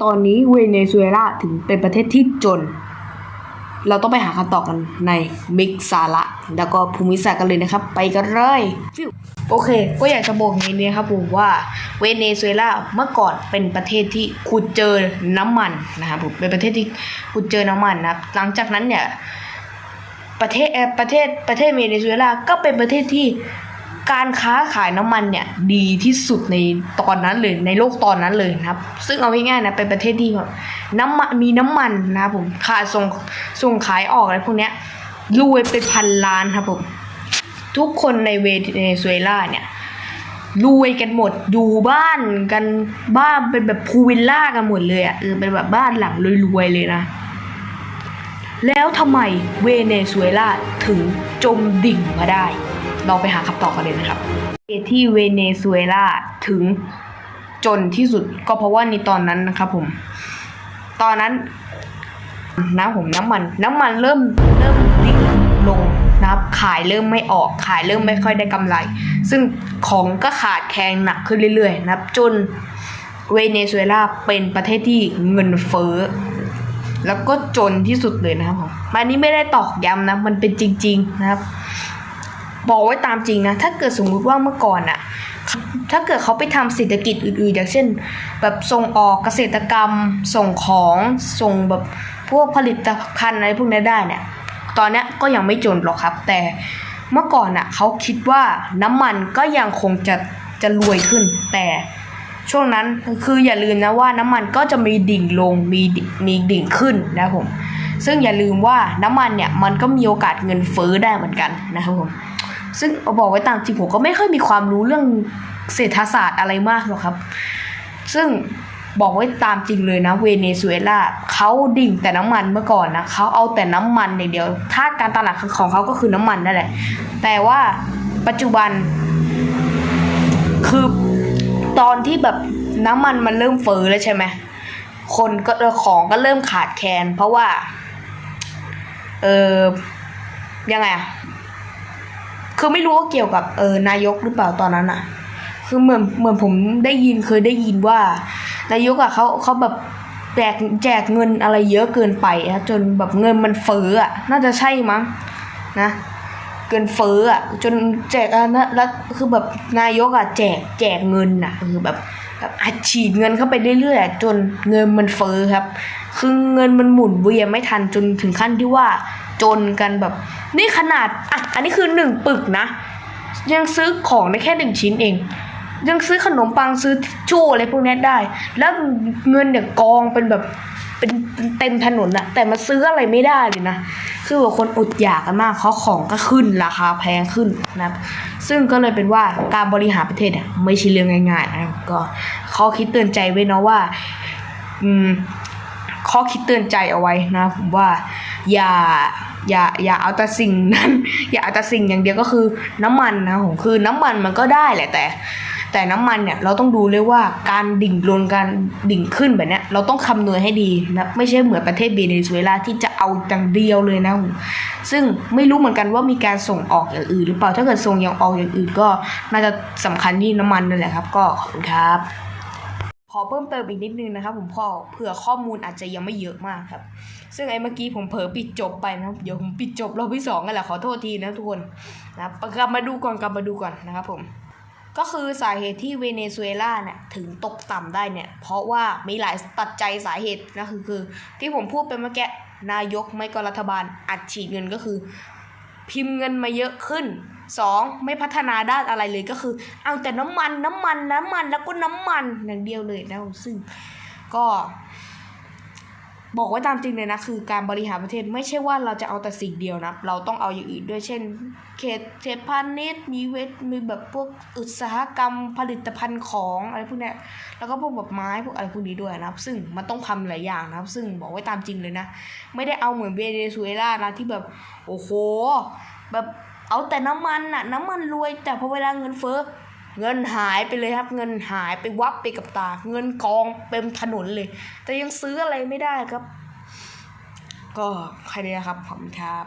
ตอนนี้เวเนซุเอลาถึงเป็นประเทศที่จน เราต้องไปหาคำตอบกันในมิกซาระแล้วก็ภูมิศาสตร์กันเลยนะครับ ไปกันเลยฟิวโอเค ก็อยากจะบอกนี้นะครับผมว่าเวเนซุเอลาเมื่อก่อนเป็นประเทศที่ขุดเจอน้ำมันนะครับผมเป็นประเทศที่ขุดเจอน้ำมันนะหลังจากนั้นเนี่ยประเทศประเทศประเทศเวเนซุเอลาก็เป็นประเทศที่ การค้าขายน้ำมันเนี่ยดีที่สุดในตอนนั้นเลยในโลกตอนนั้นเลยนะครับ ซึ่งเอาง่ายๆนะเป็นประเทศที่แบบน้ำมันมีน้ำมันนะครับผมขายส่งส่งขายออกอะไรพวกเนี้ยรวยเป็นพันล้านครับผมทุกคนในเวเนซุเอลาเนี่ยรวยกันหมดอยู่บ้านกันบ้านเป็นแบบพูลวิลล่ากันหมดเลยอะเออเป็นแบบบ้านหลังรวยๆเลยนะ แล้วทำไมเวเนซุเอลาถึงจมดิ่งมาได้ เราไปหาคำตอบกันเลยนะครับเหตุที่เวเนซุเอลาถึงจนที่สุดก็เพราะว่าในตอนนั้นนะครับผม ตอนนั้นนะผมน้ำมัน น้ำมันเริ่มเริ่มดิ่งลงนะครับขายเริ่มไม่ออกขายเริ่มไม่ค่อยได้กำไร ซึ่งของก็ขาดแคลนหนักขึ้นเรื่อยๆ นะครับจนเวเนซุเอลาเป็นประเทศที่เงินเฟ้อแล้วก็จนที่สุดเลยนะครับผมอันนี้ไม่ได้ตอกย้ำนะ มันเป็นจริง ๆ นะครับ บอกไว้ตามจริงนะ ถ้าเกิดสมมุติว่าเมื่อก่อนอะถ้าเกิดเขาไปทำเศรษฐกิจอื่นๆ อย่างเช่น แบบส่งออกเกษตรกรรม ส่งของส่งแบบพวกผลิตภัณฑ์อะไรพวกนี้ได้เนี่ย ตอนนี้ก็ยังไม่จนหรอกครับ แต่เมื่อก่อนอะเขาคิดว่าน้ำมันก็ยังคงจะจะรวยขึ้น แต่ช่วงนั้นคืออย่าลืมนะว่าน้ำมันก็จะมีดิ่งลงมีมีดิ่งขึ้นนะผม ซึ่งอย่าลืมว่าน้ำมันเนี่ยมันก็มีโอกาสเงินเฟ้อได้เหมือนกันนะครับผม ซึ่งบอกไว้ตามจริงผมก็ไม่ค่อยมีความรู้เรื่องเศรษฐศาสตร์อะไรมากหรอกครับ ซึ่งบอกไว้ตามจริงเลยนะเวเนซุเอลาเขาดิ่งแต่น้ำมันเมื่อก่อนนะเขาเอาแต่น้ำมันอย่างเดียว ถ้าการตลาดของเขาก็คือน้ำมันนั่นแหละ แต่ว่าปัจจุบัน คือตอนที่แบบน้ำมันมันเริ่มเฟ้อแล้วใช่ไหมคนก็ของก็เริ่มขาดแคลนเพราะว่า เออยังไงอะ คือไม่รู้ว่าเกี่ยวกับเออนายกหรือเปล่าตอนนั้นอะคือเหมือนเหมือนผมได้ยินเคยได้ยินว่า นายกอะเขาเขาแบบแจกแจกเงินอะไรเยอะเกินไปอะจนแบบเงินมันเฟ้ออะน่าจะใช่มั้งนะเกินเฟ้ออะจนแจกอะนะแล้วคือแบบนายกอะแจกแจกเงินอะคือแบบแบบอัดฉีดเงินเข้าไปเรื่อยๆจนเงินมันเฟ้อครับ คือเงินมันหมุนเวียนไม่ทันจนถึงขั้นที่ว่า จนกันแบบ นี่ขนาดอะอันนี้คือหนึ่งปึกนะ ยังซื้อของได้แค่หนึ่งชิ้นเอง ยังซื้อขนมปังซื้อชู่อะไรพวกนี้ได้ แล้วเงินเนี่ยกองเป็นแบบเป็นเต็มถนนอะแต่มาซื้ออะไรไม่ได้เลยนะ คือว่าคนอดอยากกันมากเพราะของก็ขึ้นราคาแพงขึ้นนะซึ่งก็เลยเป็นว่าการบริหารประเทศเนี่ยไม่ใช่เรื่องง่ายๆนะก็ข้อคิดเตือนใจไว้เนาะว่า อืมข้อคิดเตือนใจเอาไว้นะผมว่าอย่า อย่าอย่าเอาแต่สิ่งนั้น อย่าเอาแต่สิ่งอย่างเดียวก็คือน้ำมันนะผมคือน้ำมันมันก็ได้แหละแต่ แต่น้ำมันเนี่ยเราต้องดูเลยว่าการดิ่งลงการดิ่งขึ้นแบบเนี้ยเราต้องคำนวณให้ดีนะไม่ใช่เหมือนประเทศเวเนซุเอลาที่จะเอาอย่างเดียวเลยนะผมซึ่งไม่รู้เหมือนกันว่ามีการส่งออกอย่างอื่น หรือเปล่าถ้าเกิดส่งอย่างออกอย่างอื่นก็น่าจะสำคัญที่น้ำมันนั่นแหละครับ ก็ขอบคุณครับ ขอเพิ่มเติมอีกนิดนึงนะครับ ผมพอเผื่อข้อมูลอาจจะยังไม่เยอะมากครับ ซึ่งไอ้เมื่อกี้ผมเผลอปิดจบไปนะเดี๋ยวผมปิดจบรอบที่สองกันแหละขอโทษทีนะทุกคนนะกลับมาดูก่อนกลับมาดูก่อนนะครับผมก็คือสาเหตุที่เวเนซุเอลาเนี่ยถึงตกต่ำได้เนี่ย เพราะว่ามีหลายปัจจัยสาเหตุนะคือคือ ที่ผมพูดไปเมื่อกี้นายกไม่ก็รัฐบาลอัดฉีดเงินก็คือ พิมพ์เงินมาเยอะขึ้น สองไม่พัฒนาด้านอะไรเลยก็คือ เอาแต่น้ำมันน้ำมันน้ำมันแล้วก็น้ำมันอย่างเดียวเลยนะซึ่งก็บอกไว้ตามจริงเลยนะคือการบริหารประเทศไม่ใช่ว่าเราจะเอาแต่สิ่งเดียวนะเราต้องเอาอย่างอื่นด้วยเช่น เขตเขตพาณิชย์มีเวทมีแบบพวกอุตสาหกรรมผลิตภัณฑ์ของอะไรพวกนี้แล้วก็พวกแบบไม้พวกอะไรพวกนี้ด้วยนะครับ ซึ่งมันต้องทำหลายอย่างนะครับ ซึ่งบอกไว้ตามจริงเลยนะ ไม่ได้เอาเหมือนเวเนซุเอลานะที่แบบโอ้โหแบบ เอาแต่น้ำมันน่ะ น้ำมันรวย แต่พอเวลาเงินเฟ้อเงินหายไปเลยครับ เงินหายไปวับไปกับตา เงินกองเต็มถนนเลย แต่ยังซื้ออะไรไม่ได้ครับ ก็ใครดีครับผมครับ